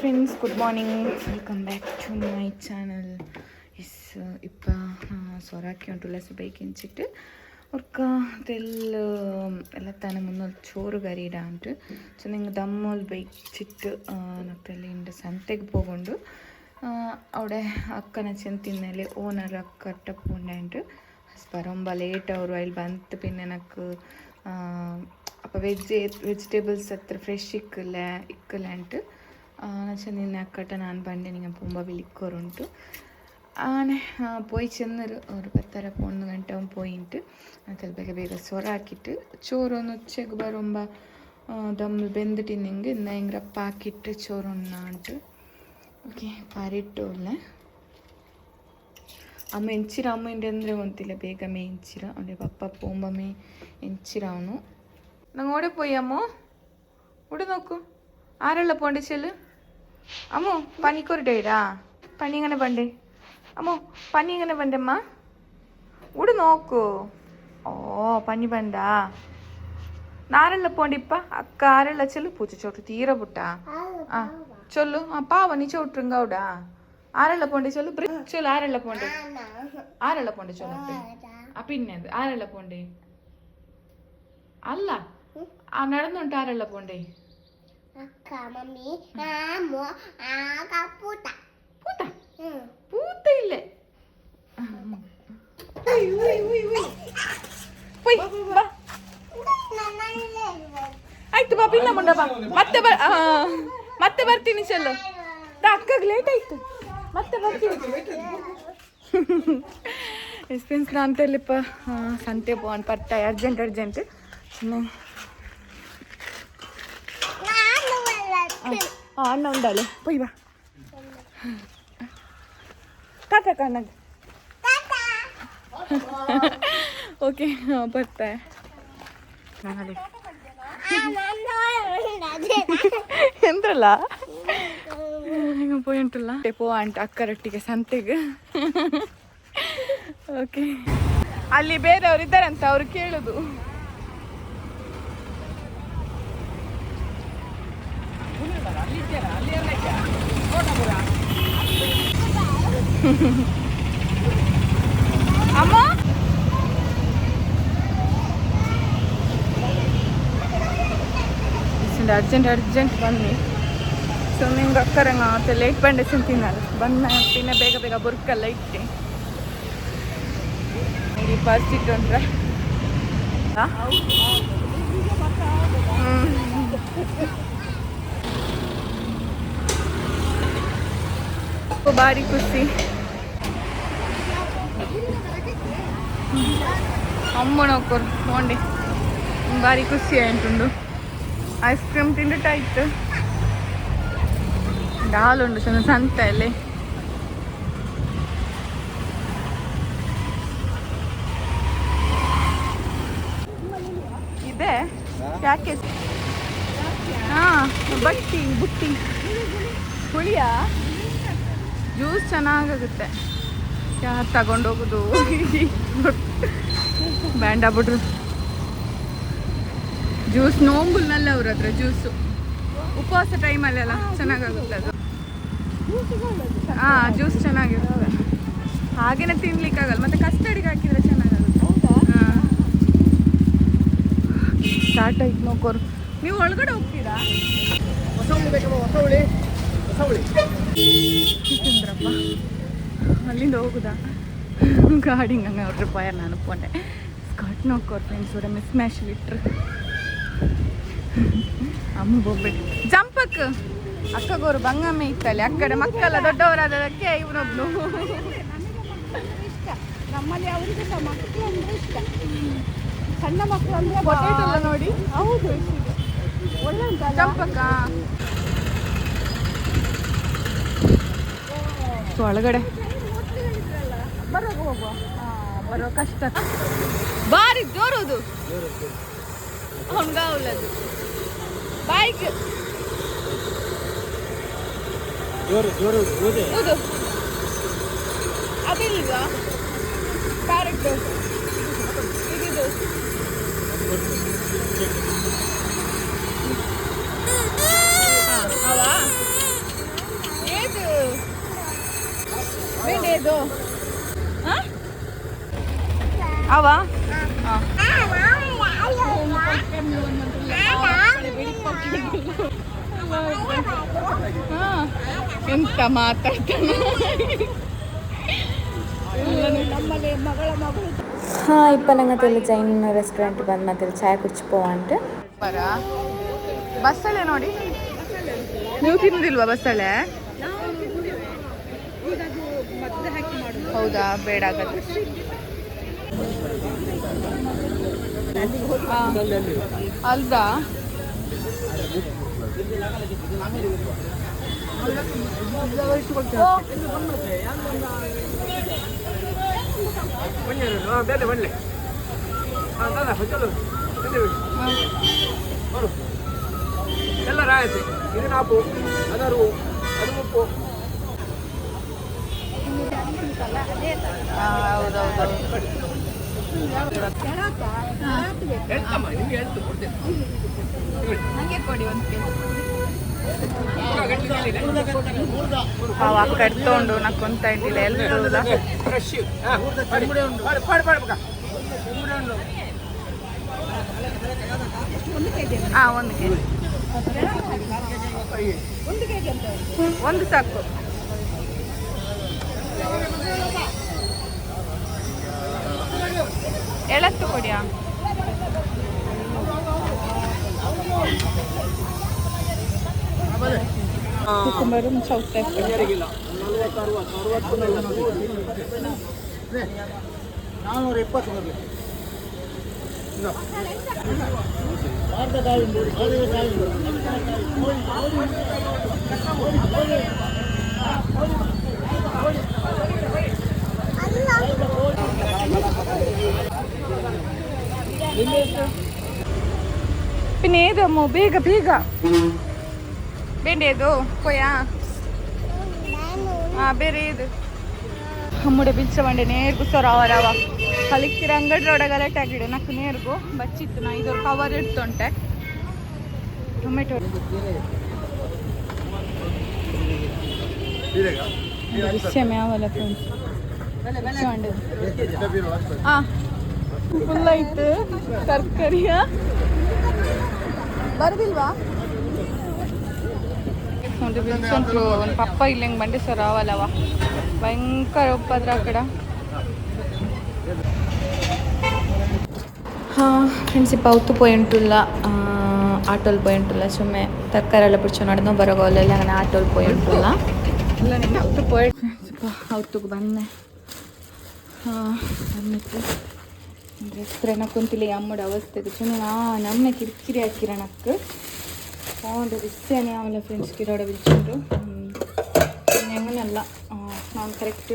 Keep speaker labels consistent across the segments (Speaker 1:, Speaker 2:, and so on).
Speaker 1: friends good morning welcome back to my channel S ಇಪ್ಪ ಸೊರಾಕಿ ಉಂಟು less ಬೇಕಿಂಚಿಟ್ಟು ಒರ್ಕ ತೆಲ್ಲ ಎಲ್ಲ ತಾನೆ ಮುನ್ನೊಲ್ ಚೋರು ಗರೀಡ ಉಂಟು ಸೊ ನಿಂಗೆ ದಮ್ಮೋಲ್ ಬೈಚಿಟ್ಟು ನತ್ತಲ್ಲಿ ಇಂಡ ಸಂತೆಗೆ ಹೋಗೊಂಡು ಅವಡೆ ಅಕ್ಕನ ಚೆಂತಿನಲ್ಲಿ ಓನರ್ ಅಕ್ಕ ಟಪ್ಪುಂಡೆ ಉಂಟು ಬರೊಂಬ ಲೇಟ್ ಅವರು ಅಲ್ಲಿ ಬಂತು ಪಿನ್ನೆ ನಕ್ಕು ಅಪ್ಪ ವೆಜ್ ವೆಜಿಟೇಬಲ್ಸ್ ಹತ್ರ ಫ್ರೆಶ್ ಇಕ್ಕಲ್ಲ ಇಕ್ಕಲ್ಲ ಉಂಟು ಚೆನ್ನಿನ ಅಕ್ಕಟ ನಾನು ಬಂಡೆ ನಿಂಗೆ ಪೊಂಬ ವಿಲಿಕ್ಕೋರುಂಟು ಆನೆ ಪೋಯ್ ಚೆನ್ನರು ಅವ್ರು ಬರ್ತಾರೆ ಒಂದು ಗಂಟೆ ಒಂದು ಪೋಯಿಂಟ್ ಮತ್ತೆ ಬೇಗ ಬೇಗ ಸೊರ ಹಾಕಿಟ್ಟು ಚೋರು ನುಚ್ಚೆಗೆ ಬರೊಂಬ ದಮ್ ಬೆಂದಿಟ್ಟು ನಿಂಗೆ ಇನ್ನ ಹಿಂಗೆ ರಪ್ಪ ಹಾಕಿಟ್ಟು ಚೋರನ್ನ ಅಂಟು ಓಕೆ ಪಾರಿಟ್ಟು ಒಳ್ಳೆ ಅಮ್ಮ ಎಂಚಿರ ಅಮ್ಮ ಇಂಡಿ ಅಂದರೆ ಗೊತ್ತಿಲ್ಲ ಬೇಗ ಮೇ ಎಂಚಿರ ಅವಳೆ ಪಪ್ಪ ಪೊಂಬ ಮೇ ಎಂಚಿರ ಅವನು ನಂಗೆ ಓಡೆ ಪೋಯಿ ಅಮ್ಮ ಉಡು ನೋಕು ಆರೆಲ್ಲ ಪೋಂಡೆ അമ്മോ പനിക്കൊരു ടൈഡാ പനി എങ്ങനെ പണ്ട്? അമ്മോ പനി എങ്ങനെ പണ്ടമ്മ? ഇവിടെ നോക്കൂ. ഓ പനി പണ്ടാ. നാരള്ള പോണ്ടി അക്കാരല്ല അക്കാരള്ള ചെല്ലു പൂച്ച ചോട്ടു തീരെ പുട്ടാ. ആ ചൊല്ലു. ആ പാവ നീ ചോട്ടുങ്ക അവിടാ ആരള്ള പോണ്ടി ചൊല്ലു? ചൊല്ലു ആരള്ള പോണ്ടി? ആരള്ള പോണ്ടി ചൊല്ലു? ആ പിന്നെ ആരള്ള പോണ്ടി?
Speaker 2: അല്ല. ആ നടന്നുണ്ട് ആരള്ള പോണ്ടേ?
Speaker 1: പൂത്ത
Speaker 2: ಹ್ಮ್
Speaker 1: പൂത്ത ഇല്ലേ ഉയ്, ഉയ്, ഉയ്, ഉയ്. പോയ്, ಬಾ. ಆಯ್ತು ಬಾ ಪಿನ್ನ ಮುಂಡ ಬಾ ಮತ್ತೆ ಬರ್ ಆ, ಮತ್ತೆ ಬರ್ತೀನಿ ಚೆಲ್ಲು ಅಕ್ಕಗೆ ಲೇಟ್ ಆಯ್ತು ಮತ್ತೆ ಬರ್ತೀನಿ ಎಕ್ಸ್ಪೀರಿಯನ್ಸ್ ನಾನು ತೆಲ್ಲಿಪ್ಪ ಸಂತೆ ಪೋನ್ ಪರ್ತ ಅರ್ಜೆಂಟ್ ಅರ್ಜೆಂಟ್ ಅಣ್ಣ ಉಂಡಾಲೆ ಪೊಯ್ ಬಾ ಟಾಟ ಕಣ್ಣಗ್ ಓಕೆ ಬರ್ತೆ ಎಂತಲ್ಲ ಹಿಂಗೆ ಪೋಯ್ ಉಂಟಲ್ಲ ಪೋ ಅಂಟ ಅಕ್ಕರೊಟ್ಟಿಗೆ ಸಂತೆಗೆ ಓಕೆ ಅಲ್ಲಿ ಬೇರೆಯವ್ರು ಇದ್ದಾರಂತ ಅವ್ರು ಕೇಳುದು ಅಮ್ಮ? ಅರ್ಜೆಂಟ್ ಅರ್ಜೆಂಟ್ ಬನ್ನಿ. ಸೊ ನಿಮ್ಗೆ ಅಕ್ಕರೆ ಮತ್ತೆ ಲೇಟ್ ಬಂಡೆ ತಿನ್ನಲ್ಲ. ಬಂದ ತಿನ್ನ ಬೇಗ ಬೇಗ ಬುರ್ಕಲ್ಲ ಇಟ್ಟೆ. ಈ ಬಸ್ ಇಟ್ಟೊಂದ್ರೆ ಹ್ಞೂ ಬಾರಿ ಖುಷಿ. ಅಮ್ಮನ ನೋಕೋರು ನೋಂಡಿ ಬಾರಿ ಖುಷಿ ಆಯ್ತುಂಡು ಐಸ್ ಕ್ರೀಮ್ ತಿಂದಿಟ್ಟಾಯ್ತು ಹಾಲುಂಡು ಚೆಂದ ಸಂತೆಯಲ್ಲಿ. ಇದೆ. ಯಾಕೆ ಹಾ, ಬಟ್ಟಿ, ಬುಟ್ಟಿ. ಹುಳಿಯಾ? ಜ್ಯೂಸ್ ಚೆನ್ನಾಗಾಗುತ್ತೆ. ಯಾರು ತಗೊಂಡೋಗೋದು? ಬ್ಯಾಂಡ ಬಿಡ್ರು. ಜ್ಯೂಸ್ ನೋಂಬುಲ್ನಲ್ಲ ಅವ್ರ ಹತ್ರ ಜ್ಯೂಸು. ಉಪವಾಸ ಟೈಮಲ್ಲೆಲ್ಲ ಚೆನ್ನಾಗಾಗುತ್ತೆ ಅದು. ಹಾಂ ಜ್ಯೂಸ್ ಚೆನ್ನಾಗಿರ್ತದೆ ಹಾಗೇನೆ ತಿನ್ಲಿಕ್ಕಾಗಲ್ಲ, ಮತ್ತೆ ಕಸ್ಟಡಿಗೆ ಹಾಕಿದ್ರೆ ಚೆನ್ನಾಗಾಗುತ್ತೆ. ಹಾಂ. ಸ್ಟಾರ್ಟ್ ಆಯ್ತು ನೋಕೋರು ನೀವು ಒಳಗಡೆ ಹೋಗ್ತೀರಾ? ಚಂದ್ರಪ್ಪ ಅಲ್ಲಿಂದ ಹೋಗುದಾ? ಗಾಡಿ ಹಂಗೆ ನೋಡ್ರಿ ಪಾಯರ್ ನಾನು ಅನ್ಕೊಂಡೆ. ಸ್ಕರ್ಟ್ ನೋಡ್ಕೋರ್ ಫ್ರೆಂಡ್ಸ್ ಅವರ ಮಿಸ್ ಮ್ಯಾಶ್ ಬಿಟ್ರು. ಅಮ್ಮ ಹೋಗ್ಬೇಡಿ ಜಂಪಕ್! ಅಕ್ಕಗೋರು ಬಂಗಮ್ಮೆ ಇತ್ತಲ್ಲಿ ಅಕ್ಕಡೆ ಮಕ್ಕಳ ದೊಡ್ಡವರಾದಕ್ಕೆ ಇವನೊಬ್ನು.
Speaker 2: ನಮ್ಮಲ್ಲಿ ಅವರಿಗೆ ಸಹ ಮಕ್ಕಳು ಅಂದ್ರೆ ಇಷ್ಟ. ಸಣ್ಣ ಮಕ್ಕಳು ಅಂದ್ರೆ
Speaker 1: ಪೊಟೇಟೊ ನೋಡಿ.
Speaker 2: ಹೌದು. ಒಳ್ಳೆ
Speaker 1: ಜಂಪಕ್ಕ? ಸೊ ಒಳಗಡೆ. ಬರೋ ಕಷ್ಟ ಬಾರಿ ಜೋರುದು ಹಂಗಾವಲ್ಲದು ಬೈಕ್ ಹೌದು ಅದಿಲ್ವಾ? ಕ್ಯಾರೆಕ್ಟರ್ ಇದಿದು ಇದು. ಅವ? ಎಂತ ಮಾತಾಡ್ತಾನೆ?
Speaker 3: ಹಾ ಇಪ್ಪ ನಂಗೆ ತಿಳಿ ಜೈನ್ ರೆಸ್ಟೋರೆಂಟ್ ಬಂದು ಮತ್ತೆ ಚಾಯ್ ಪೋ ಅಂತ.
Speaker 1: ಬರ? ಬಸ್ಸಲ್ಲೇ ನೋಡಿ. ನೀವು ತಿನ್ನುದಿಲ್ವಾ ಬಸ್ಸಲ್ಲೇ? ಹೌದಾ? ಬೇಡ ಹಾಗಾದ್ರೆ. ಅಲ್ದಾ
Speaker 4: ಬೇಡ ಬನ್ನಿ ಹಾಂ ದಾದಾ ಚಲೋ ಬರು. ಎಲ್ಲ ರಾಯತೆ. ಇದು ನಾಪು. ಅದರು, ಅದು ಉಪ್ಪು
Speaker 1: ಹಾ, ಹೌದೌದು
Speaker 4: ಹೇಳ್ತಮ್ಮ ನಿಮ್ಗೆ ಹೇಳ್ತು ಕೊಡ್ತೇನೆ
Speaker 1: ನನಗೆ ಕೊಡಿ ಒಂದು
Speaker 4: ಗಂಟೆ
Speaker 1: ಅವ ಕಟ್ಕೊಂಡು ನಕ್ಕೊಂತ ಇದ್ದಿಲ್ಲ ಎಲ್ಲರೂ
Speaker 4: ಫ್ರೆಶ್ ಹಾಂ
Speaker 1: ಒಂದು
Speaker 2: ಕೆಜಿ.
Speaker 1: ಒಂದು ಸಾಕು. ಎಳತ್ತು ಕೊಡಿಯಾ ಕುಕುಂಬರು ಸೌತ್
Speaker 4: ಯಾರಿಗಿಲ್ಲ ನಲ್ವತ್ತು ಅರವತ್ತು ಅರವತ್ತು ನಾನ್ನೂರ ಎಪ್ಪತ್ತು ಬರಲಿ
Speaker 1: പിന്നെ ഏതമ്മോ ಬೇಗ ಬೇಗ ಬೇಂಡೇದು ಕೊಯ್ಯಾ ಹಾ ಬೇರೆ ಇದು ಹಮ್ಮುಡೆ ಬಿಚ್ಚ ಬಂಡೆ ನೇರ್ಗು ಸೊರಾವ ರವ ಕಲಿಕ್ಕಿರ ಅಂಗಡಿ ರೋಡ ಗಲಾಟೆ ಆಗಿಡೆ ನಕ್ಕು ನೇರ್ಗು ಬಚ್ಚಿತ್ತು ನಾ ಇದು ಕವರ್ ಇಡ್ತುಂಟೆ ಟೊಮೆಟೊ ಬಿಸ್ಯ ಮ್ಯಾವಲ್ಲ ಫ್ರೆಂಡ್ಸ್ ಹಾ ಫುಲ್ ಆಯ್ತು ತರಕಾರಿಯ ಬರುದಿಲ್ವಾ ಒಂದು ಬಿಲ್ಸಂತ್ರು ಒಂದು ಪಪ್ಪ ಇಲ್ಲ ಹೆಂಗೆ ಬಂಡೆ ಸರ್ ಅವಲ್ಲವ ಭಯಂಕರ ಉಪ್ಪದ್ರ ಆ ಕಡೆ
Speaker 3: ಹಾಂ ಫ್ರೆಂಡ್ಸ್ ಇಪ್ಪ ಅವತ್ತು ಪೋಯಿಂಟುಲ್ಲ ಆಟೋಲ್ ಪೋಯಿಂಟುಲ್ಲ ಸುಮ್ಮನೆ ತರಕಾರಿ ಎಲ್ಲ ಬಿಡ್ಚು ನಡೆದು ಬರೋಗೋಲ್ಲ അങ്ങനെ ಆಟೋಲ್ ಪೋಯಿಂಟುಲ್ಲ
Speaker 1: ಇಲ್ಲ ನಿನ್ನ ಅವತ್ತು ಪೋಯ್ ಅವತ್ತಿಗೆ ಬಂದೆ ಹಾಂ ಬಂದಿತ್ತು ಎಸ್ಪ್ರೇನ ಕುಂತಿಲ್ಲ ಈ ಅಮ್ಮಡ ಅವಸ್ಥೆ ಸುಮ್ಮನೆ ನಾ ನಮ್ಮ ಕಿರಿಕಿರಿ ಹಾಕಿರ ನಕ್ಕು ತಗೊಂಡು ಬಿಸ್ಸೇನೆ ಆಮೇಲೆ ಫ್ರೆಂಡ್ಸ್ ಕಿರೋಡ ಬಿಲ್ಚುಂಡು ಹೆಂಗನಲ್ಲ ನಾನು ಕರೆಕ್ಟ್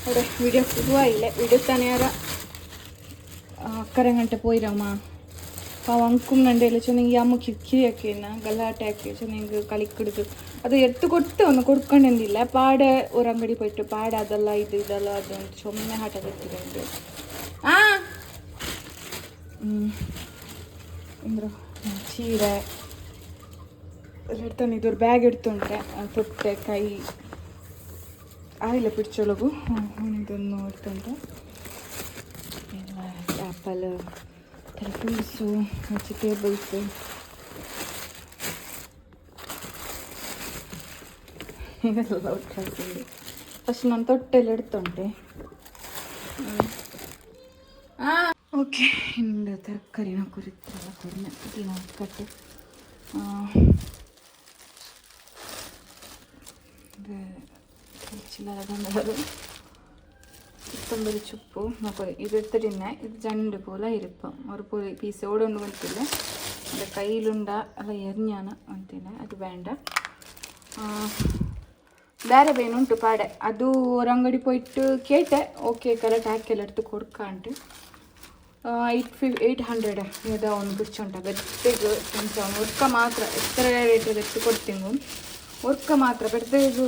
Speaker 1: അവിടെ വീഡിയോ പുതുവാ ഇല്ല വീഡിയോ തന്നെ ആരാ അക്കരങ്ങട്ട് പോയിരമ്മ ಪಾವ ಅಂಕುಮ್ನಂಡೆ ಎಲ್ಲ ಚೆನ್ನಾಗಿ ಅಮ್ಮಕ್ಕೆ ಕಿರಿಕಿರಿ ಹಾಕಿನ ಗಲಾಟೆ ಹಾಕಿ ಚೆನ್ನಾಗಿ ಕಲಿಕ್ಕಿಡ್ದು ಅದು ಎತ್ತು ಕೊಟ್ಟು ಅವನು ಕೊಡ್ಕೊಂಡೆಂದಿಲ್ಲ. ಪಾಡೆ ಅವ್ರ ಅಂಗಡಿ ಪಟ್ಟು ಪಾಡ ಅದಲ್ಲ ಇದು ಇದಲ್ಲ ಅದೊಂದು ಸೊಮ್ಮೆ ಹಾಟ ಬಿಟ್ಟಿದೆ ಆ! ಅಂದ್ರ ಚೀರೆ. ಇಡ್ತಾನೆ ಇದ್ರ ಬ್ಯಾಗ್ ಇಡ್ತುಂಟೆ ತೊಟ್ಟೆ, ಕೈ. ಆಯಿಲ್ಲ ಪಿಡ್ಚೊಳಗು. ಇದನ್ನು ನೋಡ್ತುಂಟೆ. ಎಲ್ಲ ಆ್ಯಪಲ್ картурцю, цікебельку. ഇതെല്ലാം ഒട്ടാക്കുണ്ട് പക്ഷെ ഞാൻ തൊട്ടെല്ലെടുത്തോണ്ടേ ആ ഓക്കെ എന്റെ തരക്കറിന കുരുത്തുള്ള കുറിഞ്ഞ നോക്കട്ടെ ചില്ലറ ಸಂಬರಿಚುಪ್ಪು ನಕೊಲಿ ಇದು ಎತ್ತಡಿನ ಇದು ಜಂಡು ಪೂಲ ಇರುಪ್ಪು ஒரு ಪೂಲ ಪೀಸ್ ಓಡೊಂದು ಬಂತಿಲ್ಲ ಅದ ಕೈಲುಂಡ ಅಲ್ಲ ಎರ್ಞಾನ ಅಂತಿಲ್ಲ ಅದು ಬೇಡ ಬೇರೆ ಬೇನುಂಟು ಪಾಡೆ ಅದು ஒரு ಅಂಗಡಿ போயிட்டு கேட்டேன் ஓகே கரெக்ட் ஹேக்கெல்லாம் எடுத்து கொடுக்கான்ட்டு ಏಯ್ಟ್ ಫಿಫ್ ಏಯ್ಟ್ ಹಂಡ್ರೆಡ್ ಯಾವುದೋ ಒಂದು ಗುಚ್ಚು ಉಂಟ ಬೆತ್ತಗೆ ಕೆಲಸ ವರ್ಕ ಮಾತ್ರ ಎತ್ತರ ರೇಟ್ ಬೆತ್ತು ಕೊಡ್ತೀನಿ ವರ್ಕ ಮಾತ್ರ ಬೆಡ್ದೆಗು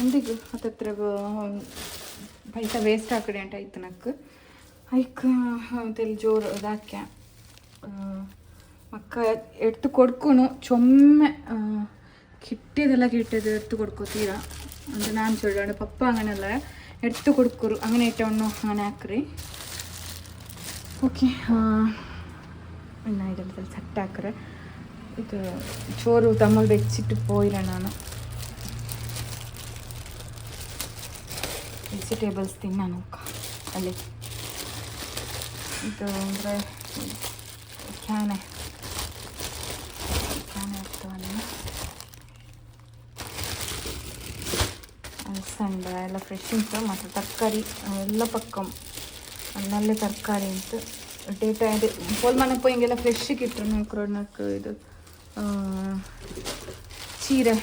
Speaker 1: ಎಂದಿಗೂ ಹತ್ತತ್ರ ಪೈಸಾ ವೇಸ್ಟ್ ಆಕಡೆ ಅಂತ ಆಯ್ತು ನಕ್ಕು ಐಕ್ ತೆಲ್ ಜೋರು ಇದಾಕ್ಯ ಮಕ್ಕ ಎಡ್ತು ಕೊಡ್ಕೊನು ಚೊಮ್ಮೆ കിട്ടിയതെല്ലാം കിട്ടിയത് എടുത്ത് കൊടുക്കത്തീരാ അത് ഞാൻ ചൊല്ലാണ് പപ്പ അങ്ങനെയല്ല എടുത്ത് കൊടുക്കുറു അങ്ങനെ ഇട്ടൊന്നു അങ്ങനെ ആക്കറി ಓಕೆ ಇನ್ನು ಇದರಲ್ಲಿ ಸೆಟ್ ಹಾಕ್ರೆ ಇದು ಚೋರು ತಮ್ಮಲ್ಲಿ ಬೆಚ್ಚಿಟ್ಟು ವೆಜಿಟೇಬಲ್ಸ್ ತಿನ್ನಾನು ಅಲ್ಲಿ ಇದು ಅಂದರೆ ಕ್ಯಾನೆ ಕ್ಯಾನೆ ಆಗ್ತವಲ್ಲ ಅಲಸಂಡೆ ಎಲ್ಲ ಫ್ರೆಶ್ ಉಂಟು ಮತ್ತು ತರಕಾರಿ ಎಲ್ಲ ಪಕ್ಕ ನಲ್ಲೇ ತರಕಾರಿ ಉಂಟು ಡೇಟ ಇದು ಪೋಲ್ಮನೆ ಪೋಯಿಂಗೆಲ್ಲ ಫ್ರೆಶ್ಶಿಗೆ ಇಟ್ಟರು ನಕ್ಕು ಇದು ಆ, ಚೀರೆ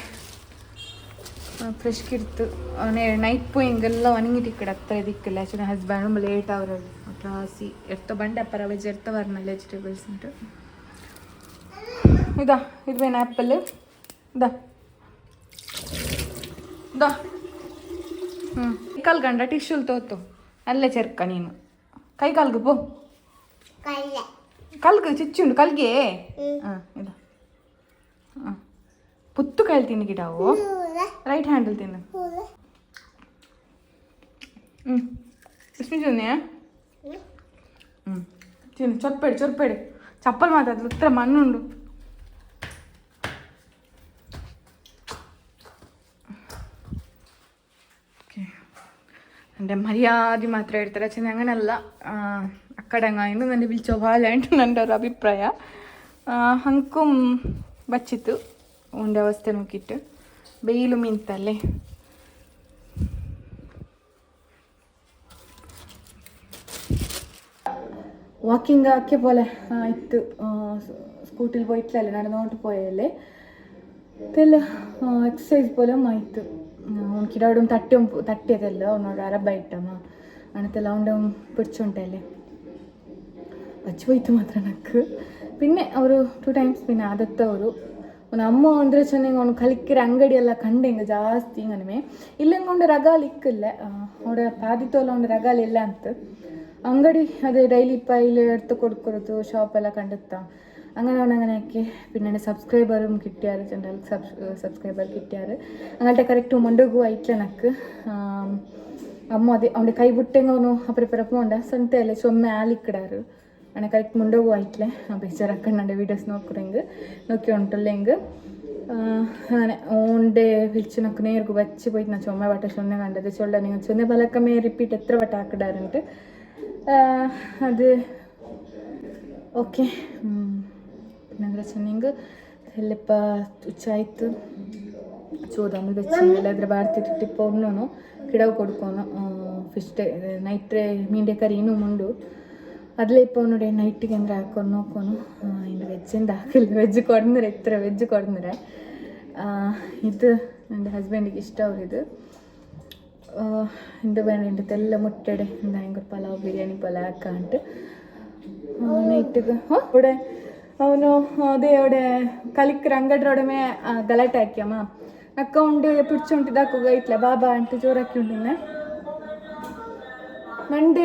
Speaker 1: ಫ್ರೆಶ್ ಇರ್ತು ಅವನೇ ನೈಟ್ ಪೋಯಿಂಗೆಲ್ಲ ಒಣಗಿಟ್ಟು ಈ ಕಡೆ ಹತ್ತಿರ ದಿಕ್ಕಿಲ್ಲ ಆ್ಯಕ್ಚುಲಿ ಹಸ್ಬೆಂಡ್ ಲೇಟ್ ಅವರಲ್ಲಿ ರಾಸಿ ಎರ್ತ ಬಂಡೆ ಅಪ್ಪರ ವೆಜ್ ಎರ್ತವರ್ನಲ್ಲ ವೆಜಿಟೇಬಲ್ಸ್ ಉಂಟು ಇದಾ ಇದ್ವೇನು ಆ್ಯಪಲ್ ಇದಾ ದಾ ಹ್ಞೂ ಕಾಲು ಗಂಡ ಟಿಶ್ಯೂಲ್ ತೋತು ಅಲ್ಲೇ ಚೆರ್ಕ ನೀನು ಕೈ ಕಾಲ್ಗೆ ಪೋ ಕಲ್ಗೆ ಚಿಚ್ಚುಂಡು ಕಲ್ಗೆ ಹಾಂ ಇದು ಹಾಂ ಪುತ್ತು ಕೈಲಿ ತಿನ್ಗಿಡಾವು ರೈಟ್ ಹ್ಯಾಂಡಲ್ ತಿನ್ನು ಹ್ಞೂ ಎಷ್ಟು ತಿನ್ನಿಯಾ ಹ್ಞೂ తిను చొరపేడు చొరపేడు చప్పలు మాట్లాడు ఉత్తర మన్నుండు అంటే మర్యాద మాత్రం ఎడతారు చిన్నగానల్ల అక్కడంగా అయింది నన్ను పిలిచోవాలి అంటున్నారు అభిప్రాయ హంకుం బచ్చిత్తు ഓന്റെ അവസ്ഥ നോക്കിയിട്ട്. വെയിലും മിനിത്തല്ലേ? വാക്കിംഗ് ആക്കിയ പോലെ ആയിട്ട് സ്കൂട്ടിൽ പോയിട്ടില്ലല്ലേ നടന്നുകൊണ്ട് പോയല്ലേ ഇതല്ല എക്സസൈസ് പോലെ ആയിട്ട് ഉണക്കിട്ട് അവിടെ തട്ടും തട്ടിയതല്ല ഒന്നോട് അരബായിട്ടമ്മ അങ്ങനത്തെല്ല അവന്റെ പിടിച്ചുണ്ടല്ലേ വച്ച് പോയിട്ട് മാത്രം നക്ക് പിന്നെ ഒരു ടു ടൈംസ് പിന്നെ ആദ്യത്തെ ഒരു ಅವನ ಅಮ್ಮ ಅಂದರೆ ಚೆನ್ನಾಗಿ ಅವನು ಕಲಿಕ್ಕಿರ ಅಂಗಡಿ ಎಲ್ಲ ಕಂಡೆ ಹಿಂಗೆ ಜಾಸ್ತಿ ಹಿಂಗನಮೆ ಇಲ್ಲಂಗೊಂಡು ರಗಾಲ್ ಇಕ್ಕಿಲ್ಲ ಅವಡ ಪಾದಿತೋಲ ಒಂದು ರಗಾಲ್ ಇಲ್ಲ ಅಂತ ಅಂಗಡಿ ಅದೇ ಡೈಲಿ ಪೈಲ್ എടുത്ത് കൊടുക്കുന്നത് ഷോപ്പെല്ലാം കണ്ടെത്താ അങ്ങനെ അവൻ അങ്ങനെ ആക്കി പിന്നെ സബ്സ്ക്രൈബറും കിട്ടിയാറ് ചെണ്ടാൽ സബ് സബ്സ്ക്രൈബർ കിട്ടിയാറ് അങ്ങനത്തെ കറക്റ്റ് ಮೊಂಡಗು ಐತ್ಲೆ ನಕ್ಕು ಅಮ್ಮ ಅದೇ ಅವನ ಕೈ ಬಿಟ್ಟಂಗೆ ಅವನು ಅಪ್ರ ಪರ ಪೋಂಡ ನಾನು ಕರೆಕ್ಟ್ ಮುಂಡೋಗು ಆಯ್ತಲೆ ಬೇಜಾರು ಹಾಕೊಂಡು ವೀಡಿಯೋಸ್ ನೋಡ್ಕೊಡು ಹೆಂಗೆ ನೋಕಿ ಉಂಟಲ್ಲ ಹೆಂಗೆ ഓണ്ടെ വിളിച്ചു നോക്കുന്ന നേർക്ക് വെച്ച് പോയിട്ട് ഞാൻ ചുമ വട്ട ചൊന്ന കണ്ടത്. ചൊല്ല നിങ്ങൾ ചൊന്ന പലക്കമേ റിപ്പീറ്റ് എത്ര വട്ടം ആക്കിടാറുണ്ട് അത് ഓക്കെ. പിന്നെന്താ ചൊന്നെങ്കിൽ എല്ലപ്പ ഉച്ചായത്ത് ചോദാമൽ വെച്ചില്ല അതിൽ ഭാരത്തിട്ട് ഇപ്പോൾ ഒന്നു കിടവ് കൊടുക്കുന്നു. ഫിഷ് നൈറ്റ് മീന്റെ കറി ഇന്നും ഉണ്ട് ಅದಲೇ ಇಪ್ಪ ನೋಡಿ ನೈಟಿಗೆ ಅಂದರೆ ಹಾಕೊಂಡು ನೋಡ್ಕೊಂಡು ಇನ್ನು ವೆಜ್ಜಿಂದ ಹಾಕಿಲ್ಲ. ವೆಜ್ ಕೊಡ್ನರೆ ಇತ್ತರ ವೆಜ್ ಕೊಡ್ನರೆ ಇದು ನನ್ನ ಹಸ್ಬೆಂಡಿಗೆ ಇಷ್ಟ ಅವ್ರಿದು. ಇಂದು ಬೇನೆಲ್ಲ ಮುಟ್ಟೆಡೆ. ಇಂದ ಹೆಂಗೆ ಪಲಾವ್ ಬಿರಿಯಾನಿ ಪಲಾವ್ ಹಾಕಂಟು ನೈಟಿಗೆ ಒಡೆ, ಅವನು ಅದೇ ಒಡೆ ಕಲಿಕ್ರ ಅಂಗಡ್ರೊಡಮೆ ಗಲಾಟೆ ಹಾಕ್ಯಮ್ಮ ಅಕ್ಕ ಉಂಡೆ ಪಿಡ್ಚುಂಟಿದಾಕೋಗ ಇಟ್ಲ ಬಾಬಾ ಅಂಟು ಜೋರಾಕಿ ಉಂಡಿನ ಮಂಡೇ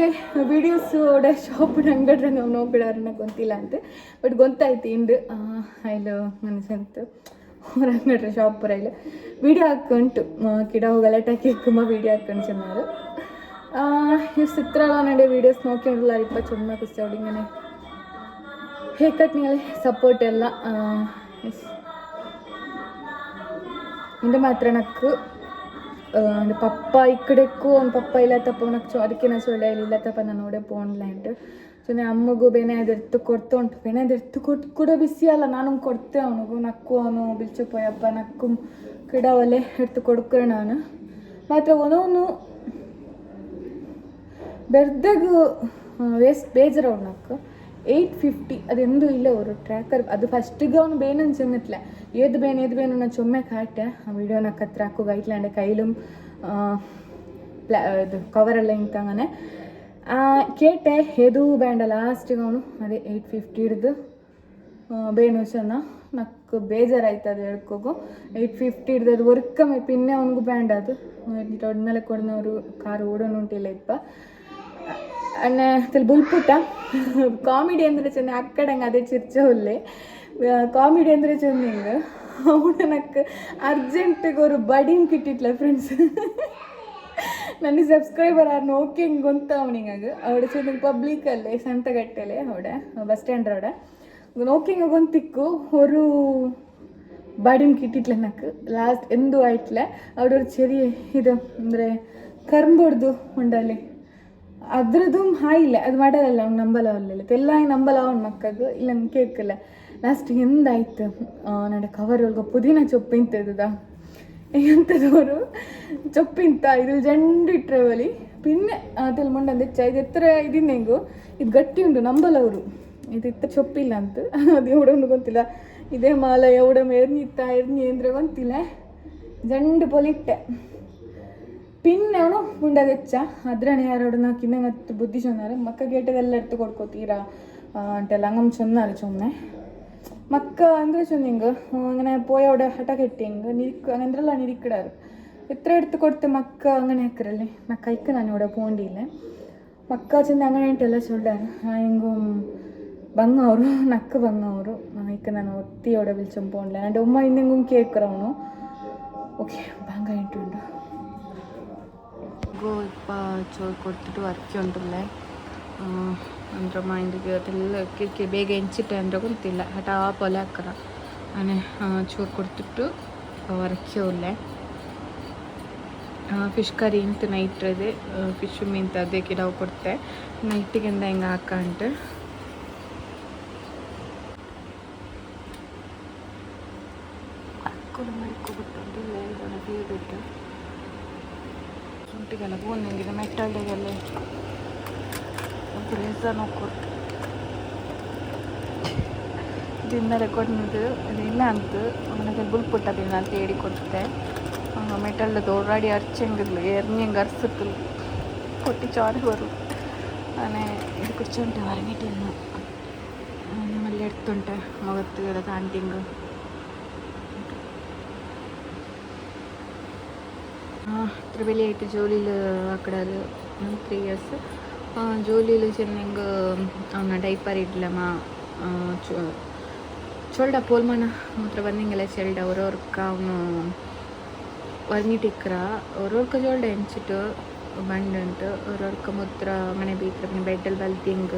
Speaker 1: ವೀಡಿಯೋಸ್ ಡ್ಯಾಶ್ ಶಾಪ್ ಹಂಗಡ್ರೆ ನಾವು ನೋಡ್ಬಿಡೋರನ್ನ ಗೊತ್ತಿಲ್ಲ ಅಂತೆ. ಬಟ್ ಗೊತ್ತಾಯ್ತು ಇಂದು ಹೈಲೋ ಮನಸ್ಸಂತು ಅವ್ರ ಹಂಗಡ್ರೆ ಶಾಪ್ ಇಲ್ಲ ವೀಡಿಯೋ ಹಾಕ್ಕುಂಟು ಕಿಡ ಗಲಾಟಕ್ಕೆ ಕುಮ್ಮ ವೀಡಿಯೋ ಹಾಕೊಂಡು ಚೆನ್ನರು ಇವು ಸಿತ್ರಲ್ಲ ನಡೆ ವೀಡಿಯೋಸ್ ನೋಡ್ಕೊಂಡಿರಲ್ಲ ಇಪ್ಪ ಚುಮ್ಮ ಖುಷಿ ಅವಳಿಂಗನೆ ಹೇರ್ ಕಟ್ನಿಗೆ ಸಪೋರ್ಟ್ ಎಲ್ಲ ಇಂದು ಮಾತ್ರ ನಕ್ಕು. ಪಪ್ಪ ಕಡೆಕ್ಕೂ ಒಂದು ಪಪ್ಪ ಇಲ್ಲತ್ತಪ್ಪ ನಕ್ಕು ಅದಕ್ಕೆ ನಾನು ಸೊಳ್ಳೆ ಇಲ್ಲತ್ತಪ್ಪ ನಾನು ನೋಡೇ ಪೋನ್ಲ್ಯಾಂಡ್ ಸೊ ನಾನು ಅಮ್ಮಗೂ ಬೇನೆ ಅದೆರ್ತು ಕೊಡ್ತು ಉಂಟು ಬೇನೆ ಅದೆರ್ತು ಕೊಟ್ಟು ಕೂಡ ಬಿಸಿ ಅಲ್ಲ, ನಾನು ಕೊಡ್ತೆ ಅವನಿಗೂ. ನಕ್ಕು ಅವನು ಬಿಲ್ಚಪ್ಪಯ್ಯಪ್ಪ ನಕ್ಕು ಕಿಡವಲ್ಲೇ ಎಡ್ತು ಕೊಡ್ಕರೆ ನಾನು. ಮಾತ್ರ ಒಂದೊಂದು ಬೆರ್ದಾಗ ವೇಸ್ಟ್ ಬೇಜಾರ నాకు ಏಯ್ಟ್ ಫಿಫ್ಟಿ ಅದೆಂದೂ ಇಲ್ಲ ಅವರು ಟ್ರ್ಯಾಕರ್ ಅದು ಫಸ್ಟಿಗೆ ಅವ್ನು ಬೇನನ್ ಚೆನ್ನತ್ಲ ಏದು ಬೇನ್ ಏದು ಬೇನ್ ನಾನು ಚೊಮ್ಮೆ ಕಾಟೆ ಆ ವಿಡಿಯೋನ ಕತ್ರಾಕು ಗೈಟ್ಲಾಂಡೆ എന്റെ കയ്യിലും ഇത് കവറെല്ലാം ഇങ്ങനത്തെ അങ്ങനെ. കേട്ടെ ഏതു വേണ്ട ലാസ്റ്റ് കാണും അത് എയ്റ്റ് ഫിഫ്റ്റി എടുത്ത് ബേണു ചെന്ന നക്ക് ബേജാറായിട്ട് അത് എടുക്കും എയ്റ്റ് ഫിഫ്റ്റി എടുത്ത് അത് ഒറുക്കമായി പിന്നെ അവനക്ക് വേണ്ട അത്. എന്നിട്ട് ഒന്നലെ കൊടുന്ന ഒരു കാർ ഓടണുണ്ടില്ല ഇപ്പം. ಅಣ್ಣ ಸ್ವಲ್ಪ ಬುಲ್ಪುಟ, ಕಾಮಿಡಿ ಅಂದರೆ ಚೆನ್ನ ಅಕ್ಕಡಂಗೆ ಅದೇ ಚಿರ್ಚೆ ಹುಲ್ಲೆ. ಕಾಮಿಡಿ ಅಂದರೆ ಚೆನ್ನಿಂಗ್ ಅವನಕ್ಕೆ ಅರ್ಜೆಂಟಿಗೆ ಅವರು ಬಡಿಂಗ್ ಕಿಟ್ಟಿಟ್ಲ ಫ್ರೆಂಡ್ಸ್ ನನ್ನ ಸಬ್ಸ್ಕ್ರೈಬರ್ ಆರ್ ನೋಕೆ ಹಿಂಗೆ ಗೊತ್ತ ಅವನಿಗೆ ಅವಡ ಚೆನ್ನ ಪಬ್ಲಿಕಲ್ಲೇ ಸಂತಗಟ್ಟೆಲೆ ಅವಡ ಬಸ್ ಸ್ಟ್ಯಾಂಡ್ ಅವಡ ನೋಕಿಂಗ ಗೊಂತಿಕ್ಕು ಅವರು ಬಾಡಿಮ್ ಕಿಟ್ಟಿಟ್ಲ ನಕ್ಕ. ಲಾಸ್ಟ್ ಎಂದು ಆಯ್ತಲೆ. ಅವಡವ್ರು ಚೆರಿ ಇದು ಅಂದರೆ ಕರ್ಮಬಾರ್ದು ಉಂಡಲ್ಲಿ. ಅದ್ರದ್ದು ಇಲ್ಲ, ಅದು ಮಾಡಲ್ಲ ಅವ್ನು ನಂಬಲ ಅಲ್ಲ ತೆಲ್ಲ ನಂಬಲ ಅವ್ನ ಮಕ್ಕಳು ಇಲ್ಲ ಕೇಳ್ಕಲ್ಲ. ಲಾಸ್ಟ್ ಎಂದಾಯ್ತು? ನಡ ಕವರ್ ಒಳಗೆ ಪುದೀನ ಚೊಪ್ಪು ಇಂತದ ಎಂತದವರು? ಚೊಪ್ಪಿಂತ ಇದು ಜಂಡು ಇಟ್ಟರೆ ಒಲಿ ಪಿನ್ನೆ ಅದೆಲ್ಲ ಮುಂಡಂದು ಇದು ಎತ್ತರ ಇದೀನಿ ಹೆಂಗು? ಇದು ಗಟ್ಟಿ ಉಂಟು ನಂಬಲವರು ಇದು ಇತ್ತ ಚೊಪ್ಪಿಲ್ಲ ಅಂತ. ಅದು ಎವಡನು ಗೊತ್ತಿಲ್ಲ. ಇದೇ ಮಾಲ ಎವಡ ಎರ್ನಿತ್ತ ಎರ್ನಿ ಅಂದ್ರೆ ಗೊತ್ತಿಲ್ಲ. ಜಂಡು ಪೊಲಿಟ್ಟೆ. പിന്നെ ಅವನು ಉಂಡದ ಹೆಚ್ಚ ಅದ್ರಣ ಯಾರೋಡು ನಾ ಕಿನ್ನಂಗತ್ತು ಬುದ್ಧಿ ಸೊನ್ನಾರು ಮಕ್ಕ എടുത്ത് കൊടുക്കോ തീരാ. ಅಂಟೆಲ್ಲ ಹಂಗಮ್ ಸೊನ್ನಾರು ಸುಮ್ಮನೆ ಮಕ್ಕ ಅಂದ್ರೆ ಸೊನ್ನಿಂಗ್ അങ്ങനെ പോയവിടെ ഹട്ട കെട്ടിങ് അങ്ങനെ അങ്ങനെല്ല നിരിക്കിടാറ്. എത്ര എടുത്ത് കൊടുത്ത് മക്ക അങ്ങനെ ആക്കറല്ലേ ഞാൻ കൈക്ക് ഞാൻ ഇവിടെ പോകണ്ടിയില്ല മക്ക ചെന്ന് അങ്ങനെയായിട്ടല്ല ചൊല്ലാൻ? എങ്കും ഭംഗാറു നക്ക് ഭംഗാറു ഇക്ക് ഞാൻ ഒത്തിയോടെ വിളിച്ചും പോകണ്ടില്ല എന്റെ ഉമ്മ ഇന്നെങ്കും കേൾക്കറാണോ ഓക്കെ ഭംഗായിട്ടുണ്ടോ? ಕೇಕ್ರವನು ಓಕೆ ಗೋ ಇಪ್ಪ ಚೋರ್ ಕೊಡ್ತಿಟ್ಟು ಅರ್ಕಿ ಉಂಟುಲ್ಲೆ ಅಂದ್ರೆ ಮೈಂದಿಗೆ ಅದೆಲ್ಲ ಕಿರ್ಕಿ ಬೇಗ ಹೆಂಚಿಟ್ಟೆ ಅಂದ್ರೆ ಗೊತ್ತಿಲ್ಲ. ಹಠ ಪೊಲೆ ಹಾಕರ ಅನೆ ಚೋರ್ ಕೊಡ್ತಿಟ್ಟು ಅರ್ಕಿ ಉಲ್ಲೆ ಫಿಶ್ ಕರಿ ಇಂತ ನೈಟ್ ಅದೇ ಫಿಶ್ ಮೀನ್ ಅದೇ ಕಿಡವು ಕೊಡ್ತೆ. ನೈಟಿಗೆಂದ ಹಿಂಗೆ ಹಾಕಂಟು ಶುಂಠಿಗೆಲ್ಲ ಪೂನಂಗಿದೆ ಮೆಟ್ಟಳಿಗೆಲ್ಲ ಬ್ರೇಸ ನೋಡ್ಕೊಟ್ಟು ದಿನದಲ್ಲೇ ಕೊಟ್ಟಿದ್ದು ಅದು ಇಲ್ಲ ಅಂತ ಅವನಿಗೆ ಬುಲ್ಪುಟ್ಟ ದಿನ ಅಂತ ಹೇಳಿ ಕೊಡ್ತೆ ಮೆಟಲ್ದ ದೊಡ್ಡಾಡಿ ಅರ್ಚಂಗಿರ್ಲು ಎರ್ನಿ ಹೆಂಗೆ ಅರ್ಸಕ್ಕಲು ಕೊಟ್ಟು ಚಾರಿ ಬರು ಆನೆ ಇದು ಕುರ್ಚುಂಟೆ ಹೊರಗಿಟ್ಟಿಲ್ಲ ನಮ್ಮಲ್ಲಿ ಎಡ್ತುಂಟೆ ಮಗತ್ತಿಗೆಲ್ಲ ತಾಂಟಿಂಗ್ ತ್ರಿಬಲಿ വലിയായിട്ട് ജോലിയിൽ ಅಕ್ಕಡಲು ತ್ರೀ ಇಯರ್ಸ್ ജോലിയിൽ ಅವನ ಡೈಪರ್ ಇಡ್ಲಮ್ಮ ಚೊಲ್ಡ ಪೋಲ್ಮನ ಮಾತ್ರ ಬಂದಿಂಗೆಲ್ಲ ಚೆಲ್ಡ, ಅವ್ರವ್ರಕ್ಕ ಅವನು ವರ್ಣಿಟಿಕ್ರ ಅವ್ರವ್ರಕ್ಕ ಜೋಲ್ಡ ಹೆಂಚಿಟ್ಟು ಬಂಡುಂಟು ಅವ್ರವ್ರಕ್ಕ ಮುತ್ರ, ಮನೆ ಬೀತ್ರ ಬೆಡ್ಡಲ್ಲಿ ಬಲ್ತಿಂಗ್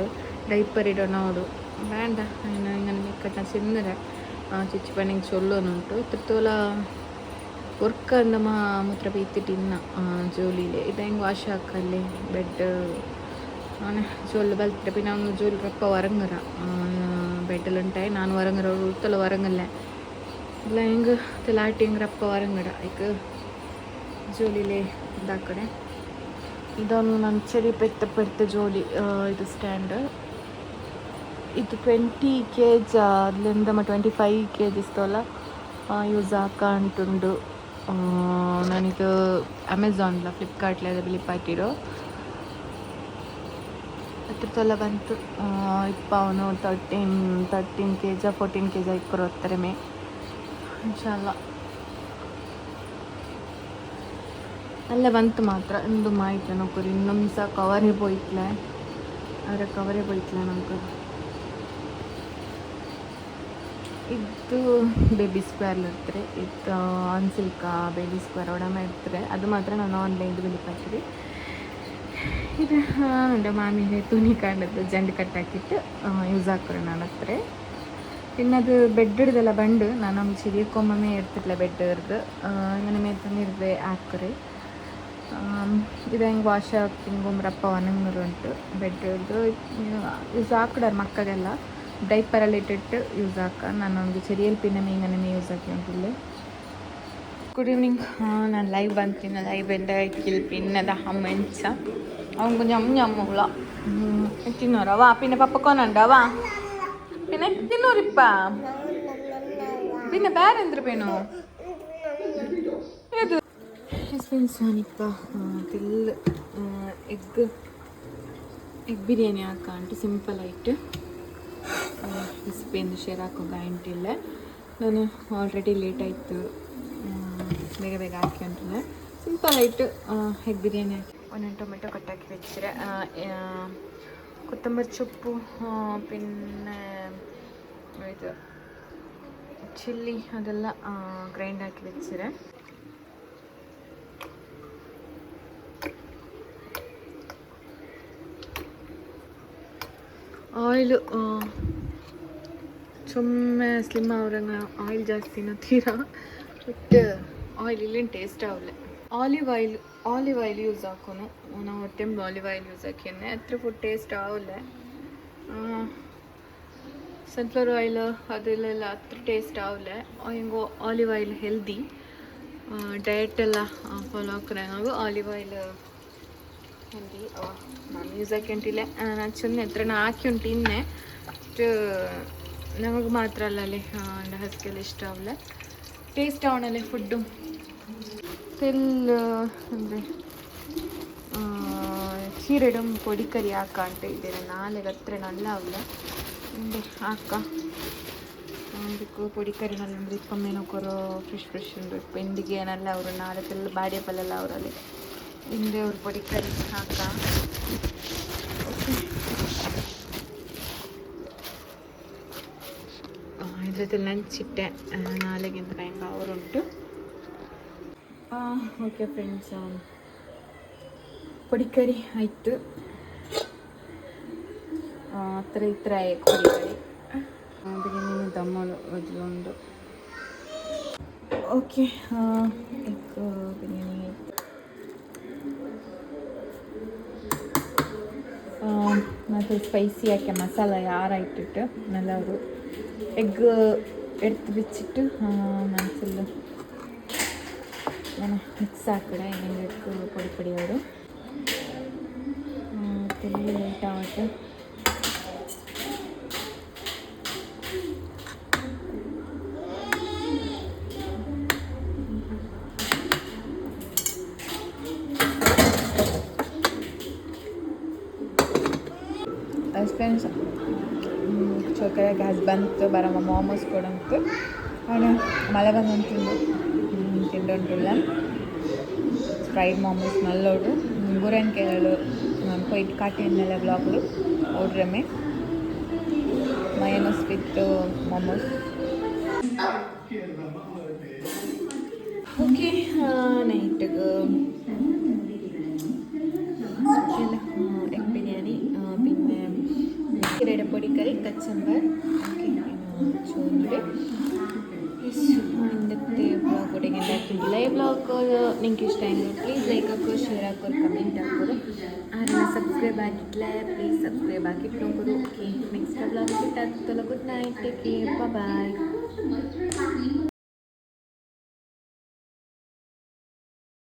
Speaker 1: ಡೈಪರ್ ಇಡೋ ನೋಡು ಬೇಡ ಇನ್ನು ಹಿಂಗೆ ಮಿಕ್ಕಟ್ನ ಸಿಂದರೆ ಚಿಚ್ಚಿ ಪನಿಂಗ್ ಚೊಲ್ಲೋನುಂಟು ತಿರ್ತೋಲ ಜೋಲಿಲೆ. ಇದು ಹೆಂಗೆ ವಾಶ್ ಹಾಕಲ್ಲಿ ಬೆಡ್ ಅವನೇ ಜೋಲ್ ಬಲ್ತಿರ ಪಿನ್ನ ಅವನು ಜೋಲ್ ರಪ್ಪ ವರಂಗರ. ಬೆಡ್ಡಲ್ಲಿ ಉಂಟಾಯಿ ನಾನು ವರಂಗರ ಅವ್ರು ಉತ್ತಲ ವರಂಗಲ್ಲೇ. ಇಲ್ಲ ಹೆಂಗೆ, ತಲಾಟಿ ಹೆಂಗೆ ರಪ್ಪ ವರಂಗಡ? ಈಗ ಇದಾಕಡೆ. ಇದೊಂದು ನನ್ನ ಚಳಿ ಪೆತ್ತ ಪೆತ್ತ ಜೋಲಿ ಇದು ಸ್ಟ್ಯಾಂಡ್ ಇದು ಟ್ವೆಂಟಿ ಕೆ ಜಿ ಅದ್ರಿಂದ ಟ್ವೆಂಟಿ ಫೈವ್ ಕೆ ಜಿಸ್ತವಲ್ಲ ಯೂಸ್ ಹಾಕಂಟುಂಡು ನಾನಿದು ಅಮೆಝಾನ್ಲ ಫ್ಲಿಪ್ಕಾರ್ಟ್ಲೆಲ್ಲ ಪಾಕಿರೋ ತೊಲ ಬಂತು ಇಪ್ಪ ಅವನು thirteen thirteen K G fourteen K G ಇಪ್ಪರು ಹೋಗ್ತಾರೆ ಮೇ ಇನ್ಶಾಲ್ಲ ಅಲ್ಲೇ ಬಂತು ಮಾತ್ರ. ಇಂದು ಮಾಹಿತಿ ನೌಕರಿ ಇನ್ನೊಂದು ಸಹ ಕವರೇ ಬೋಯ್ತಲೆ. ಆದರೆ ಕವರೇ ಬೋಯ್ತಲೆ ನಮ್ಗೆ ಇದು ಬೇಬಿ ಸ್ಕ್ವೇರ್ ಇರ್ತಾರೆ. ಇದು ಆನ್ ಸಿಲ್ಕಾ ಬೇಬಿ ಸ್ಕ್ವೇರ್ ಒಡಮ ಇರ್ತಾರೆ. ಅದು ಮಾತ್ರ ನಾನು ಆನ್ಲೈನ್ದು ಬಿಡಿಪಾಚಿದೆ ಇದು ಉಂಡೆ ಮಾಮಿಗೆ ತುಣಿ ಕಾಣದ್ದು ಜಂಡ್ ಕಟ್ ಕಟ್ಟಾಕಿಟ್ಟು ಯೂಸ್ ಹಾಕೋರು ನನ್ನ ಹತ್ರ. ಇನ್ನದು ಬೆಡ್ ಹಿಡ್ದೆಲ್ಲ ಬಂಡು ನಾನು ಆಮೇಲೆ ಕೊಮ್ಮೆ ಇರ್ತಿರ್ಲ ಬೆಡ್ ಅವ್ರದ್ದು ನನ್ನ ಮೇಲೆ ತಂದಿರ್ದೆ ಹಾಕೋರಿ ಇದು ಹೆಂಗೆ ವಾಶ್ ಹಾಕಿ ಹಿಂಗೆ ರಪ್ಪ ಉಂಟು ಬೆಡ್ ಹಿಡ್ದು ಯೂಸ್ ಹಾಕಿಡೋರು ಮಕ್ಕಳಿಗೆಲ್ಲ ಡೈಪರಲ್ಲಿ ಇಟ್ಟಿಟ್ಟು ಯೂಸ್ ಹಾಕ ನಾನು ಒಂದು ಚೆರಿಯಲ್ ಪಿನ್ನ ಮೀಂಗನೆ ಯೂಸ್ ಹಾಕಿ ಉಂಟಿಲ್ಲ ಗುಡ್ ಈವ್ನಿಂಗ್ ನಾನು ಲೈವ್ ಬಂತೀನಿ ಲೈವ್ ಎಂದ ಕಿಲ್ ಪಿನ್ನದ ಹಮ್ಮೆಂಚ അവൻ കുഞ്ഞം ഞമ്മുള്ള തിന്നൂറ വാ പിന്നെ പപ്പക്കോനുണ്ടോ വാ പിന്നെ തിന്നൂരിപ്പ പിന്നെ ಬೇರೆಂದ್ರ ಬೇನು ಇದು means ನಾನಿಪ್ಪ ತಿಲ್ egg egg biryani ಹಾಕಂಟು simple ಆಯಿತು ರೆಸಿಪಿಯಿಂದ ಶೇರ್ ಹಾಕೋ ಗಾಯಂಟಿಲ್ಲ ನಾನು ಆಲ್ರೆಡಿ ಲೇಟ್ ಆಯಿತು ಬೇಗ ಬೇಗ ಹಾಕಿ ಅಂಟಿಲ್ಲ ಸಿಂಪಲ್ ಆಯಿತು ಎಗ್ ಬಿರಿಯಾನಿ ಹಾಕಿ ಒಂದೊಂದು ಟೊಮೆಟೊ ಕಟ್ಟಾಕಿ വെച്ചിട്ട് ಕೊತ್ತಂಬರಿ ಸೊಪ್ಪು പിന്നെ ಇದು ಚಿಲ್ಲಿ ಅದೆಲ್ಲ ಗ್ರೈಂಡ್ ಹಾಕಿ വെച്ചിട്ട് ಆಯಿಲ್ ಚೊಮ್ಮೆ ಸ್ಲಿಮ್ ಅವ್ರಂಗ ಆಯಿಲ್ ಜಾಸ್ತಿ ತೀರಾ ಬಟ್ ಆಯಿಲ್ ಇಲ್ಲಿನ ಟೇಸ್ಟ್ ಆಗಲ್ಲ. Olive oil olive oil use ಹಾಕೋನು. ನಾವು ಟೈಮ್ ಆಲಿವ್ ಆಯಿಲ್ ಯೂಸ್ ಹಾಕಿನೆ ಹತ್ರ ಫುಡ್ ಟೇಸ್ಟ್ ಆಗಲ್ಲ. ಸನ್ಫ್ಲವರ್ ಆಯಿಲ್ ಅದೆಲ್ಲ ಹತ್ರ ಟೇಸ್ಟ್ ಆಗಲೆ ಹಿಂಗೋ ಆಲಿವ್ ಆಯಿಲ್ ಹೆಲ್ದಿ ಡಯಟ್ ಎಲ್ಲ ಫಾಲೋ ಹಾಕ್ರಂಗಾಗು ಆಲಿವ್ ಆಯಿಲ್ ಹೆಲ್ದಿ ನಾನು ಯೂಸ್ ಹಾಕ್ಯಂಟಿಲ್ಲ ನಾನು ಸುಮ್ಮನೆ ಹತ್ರ ನಾ ಹಾಕಿ ಉಂಟು ಇನ್ನೆ ಅಷ್ಟು ನಮಗೆ ಮಾತ್ರ ಅಲ್ಲ ಅಲ್ಲಿ ಹಸ್ಕೆಲ್ಲ ಇಷ್ಟ ಆಗಲ್ಲ ಟೇಸ್ಟ್ ಅವನಲ್ಲಿ ಫುಡ್ಡು ತೆಲ್ ಅಂದರೆ ಚೀರೆಡಂ ಪೊಡಿ ಕರಿ ಹಾಕ ಅಂತ ಇದ್ದೇನೆ ನಾಳೆಗೆ ಹತ್ರ ನಲ್ಲ ಅವಲ್ಲ ಹಿಂದೆ ಹಾಕ ಅದಕ್ಕೂ ಪೊಡಿ ಕರಿ ನಲ್ಲ ಅಂದ್ರೆ ಇಪ್ಪಮ್ಮೇನೋ ಕೊರೋ ಫ್ರೆಶ್ ಫ್ರೆಶ್ ಉಂಡು ಪೆಂಡಿಗೆ ಏನಲ್ಲ ಅವರು ನಾಳೆ ತೆಲ್ಲ ಬಾಡಿ ಪಲ್ಲೆಲ್ಲ ಅವರಲ್ಲಿ ഇതിന്റെ ഉരുപ്പടി കരിക്കാക്കാം ഇതിലെല്ലാം ചിറ്റ നാല് പറയാൻ കവറുണ്ട് ഓക്കെ ഫ്രണ്ട്സ് പൊടിക്കറി ആയിട്ട്. അത്ര ഇത്ര പൊടിക്കറി. ബിരിയാണി ദമ്മൾ ഇതിലുണ്ട് ഓക്കെ ബിരിയാണി ಮತ್ತು ಸ್ಪೈಸಿ ಹಾಕಿ ಮಸಾಲ ಯಾರ ಇಟ್ಟಿಟ್ಟು ನಲ್ಲವರು ಎಗ್ ಎಡ್ತು ಬಿಚ್ಚಿಟ್ಟು ಮನಸ್ಸಲ್ಲಿ ನಾನು ಮಿಕ್ಸ್ ಹಾಕಿಡೆ ಇನ್ನೊಂದು ಎಗ್ ಪೊಡಿ ಪೊಡಿ ಅವರು ಬಂತು ಬರಮ್ಮ ಮೋಮೋಸ್ ಕೊಡಂತು ಅವನು ಮಳೆ ಬಂದು ತಿಂದು ತಿಂಡುಂಟುಲ್ಲ ಫ್ರೈಡ್ ಮೋಮೋಸ್ ನಲ್ಲೋಡು ಗುರೆನ್ ಕೇಳಲು ಕೊಯ್ಟ್ ಕಾಟಿನೆಲ್ಲ ಬ್ಲಾಗ್ಲು ಔಡ್ರಮೆ mayonnaise with momos okay night egg biryani പിന്നെ ಕಿರಡ ಪೊಡಿ ಕರಿ ಕಚ್ಚಂಬರ್ ಚೂರುಡೆ ಹಿಂದಕ್ಕೆ ಬ್ಲಾಗ್ ಒಡೆಗೆ ಹಾಕಿದ್ದಿಲ್ಲ ಈ ಬ್ಲಾಗ್ ನಿಂಗೆ ಇಷ್ಟ ಆಗಿದೆ ಪ್ಲೀಸ್ ಲೈಕ್ ಹಾಕೋ ಶೇರ್ ಹಾಕೋರು ಕಮೆಂಟ್ ಹಾಕೋರು ಆರನ್ನ ಸಬ್ಸ್ಕ್ರೈಬ್ ಆಗಿಲ್ಲ ಪ್ಲೀಸ್ ಸಬ್ಸ್ಕ್ರೈಬ್ ಆಗಿಟ್ಟು ಹೋಗೋರು ಓಕೆ ನೆಕ್ಸ್ಟ್ ಬ್ಲಾಗ್ ಬಿಟ್ಟು ಹಾಕ್ತಲ್ಲ good night take care bye